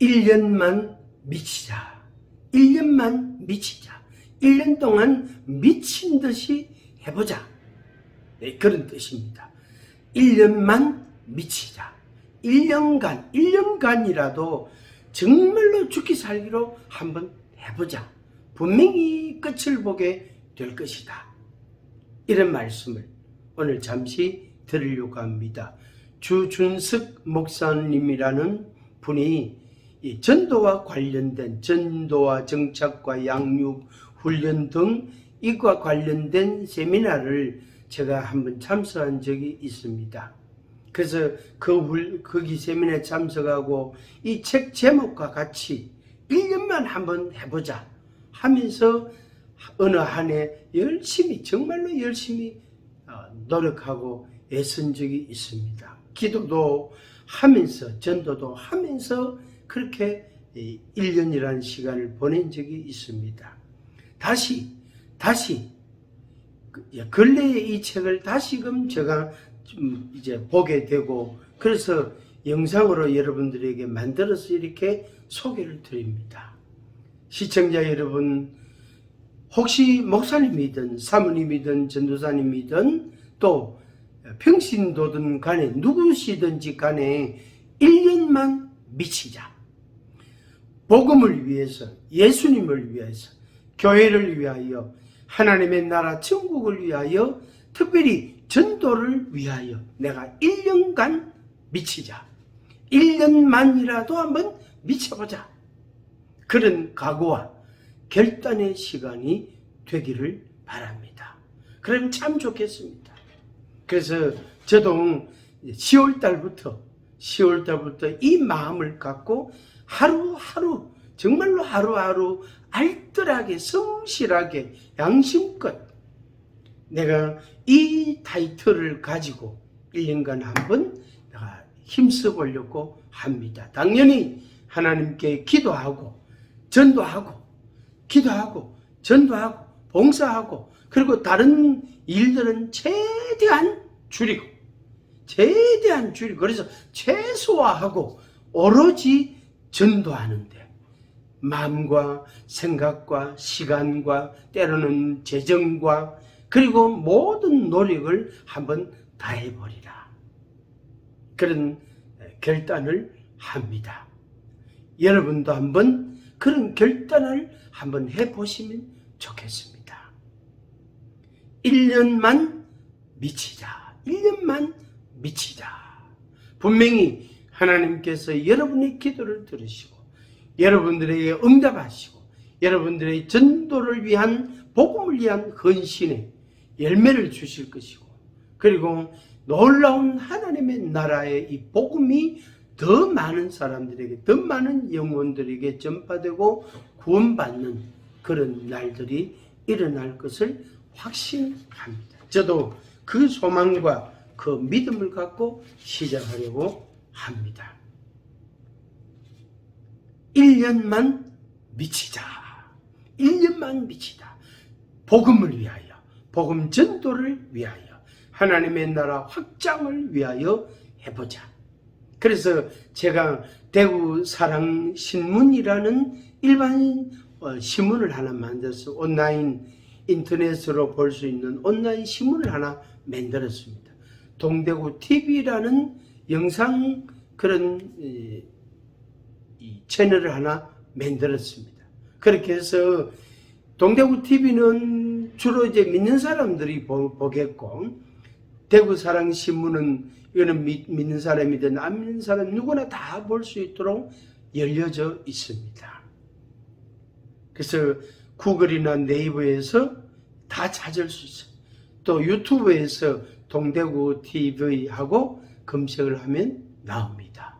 1년만 미치자. 1년만 미치자. 1년 동안 미친 듯이 해보자. 네, 그런 뜻입니다. 1년만 미치자. 1년간, 1년간이라도 정말로 죽기 살기로 한번 해보자. 분명히 끝을 보게 될 것이다. 이런 말씀을 오늘 잠시 드리려고 합니다. 주준석 목사님이라는 분이 이 전도와 관련된 전도와 정착과 양육, 훈련 등 이과 관련된 세미나를 제가 한번 참석한 적이 있습니다. 그래서 그 훌- 거기 세미나에 참석하고 이 책 제목과 같이 1년만 한번 해보자 하면서 어느 한 해 열심히 정말로 열심히 어, 노력하고 애쓴 적이 있습니다. 기도도 하면서 전도도 하면서 그렇게 1년이라는 시간을 보낸 적이 있습니다. 다시 다시 그, 예, 근래에 이 책을 다시금 제가 좀 이제 보게 되고 그래서 영상으로 여러분들에게 만들어서 이렇게 소개를 드립니다. 시청자 여러분 혹시 목사님이든 사모님이든 전도사님이든 또 평신도든 간에 누구시든지 간에 1년만 미치자. 복음을 위해서 예수님을 위해서 교회를 위하여 하나님의 나라 천국을 위하여 특별히 전도를 위하여 내가 1년간 미치자. 1년만이라도 한번 미쳐보자. 그런 각오와 결단의 시간이 되기를 바랍니다. 그럼 참 좋겠습니다. 그래서 저도 10월 달부터 10월 달부터 이 마음을 갖고 하루하루 정말로 하루하루 알뜰하게 성실하게 양심껏 내가 이 타이틀을 가지고 1년간 한 번 내가 힘써 보려고 합니다. 당연히 하나님께 기도하고 전도하고 기도하고 전도하고 봉사하고 그리고 다른 일들은 최대한 줄이고 최대한 줄이고 그래서 최소화하고 오로지 전도하는데 마음과 생각과 시간과 때로는 재정과 그리고 모든 노력을 한번 다해버리라. 그런 결단을 합니다. 여러분도 한번 그런 결단을 한번 해보시면 좋겠습니다. 1년만 미치자. 1년만 미치자. 분명히 하나님께서 여러분의 기도를 들으시고 여러분들에게 응답하시고 여러분들의 전도를 위한 복음을 위한 헌신의 열매를 주실 것이고 그리고 놀라운 하나님의 나라의 이 복음이 더 많은 사람들에게 더 많은 영혼들에게 전파되고 구원받는 그런 날들이 일어날 것을 확신합니다. 저도 그 소망과 그 믿음을 갖고 시작하려고 합니다. 1년만 미치자. 1년만 미치다. 복음을 위하여, 복음 전도를 위하여, 하나님의 나라 확장을 위하여 해보자. 그래서 제가 대구 사랑 신문이라는 일반 어, 신문을 하나 만들어서 온라인 인터넷으로 볼 수 있는 온라인 신문을 하나 만들었습니다. 동대구 TV라는 영상 그런 이, 이 채널을 하나 만들었습니다. 그렇게 해서 동대구 TV는 주로 이제 믿는 사람들이 보, 보겠고 대구 사랑 신문은 이거는 믿, 믿는 사람이든 안 믿는 사람 누구나 다 볼 수 있도록 열려져 있습니다. 그래서 구글이나 네이버에서 다 찾을 수 있어요. 또 유튜브에서 동대구 TV하고 검색을 하면 나옵니다.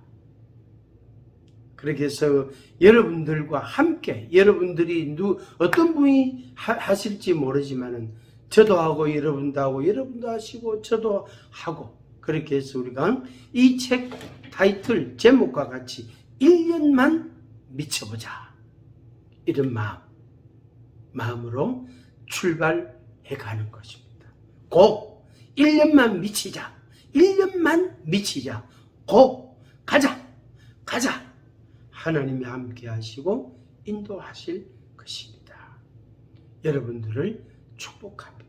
그렇게 해서 여러분들과 함께 여러분들이 누 어떤 분이 하, 하실지 모르지만은 저도 하고 여러분도 하고 여러분도 하시고 저도 하고 그렇게 해서 우리가 이 책 타이틀 제목과 같이 1년만 미쳐보자 이런 마음 마음으로 출발해 가는 것입니다. 고 1년만 미치자 1년만 미치자 고 가자 가자 하나님이 함께 하시고 인도하실 것입니다. 여러분들을 축복합니다.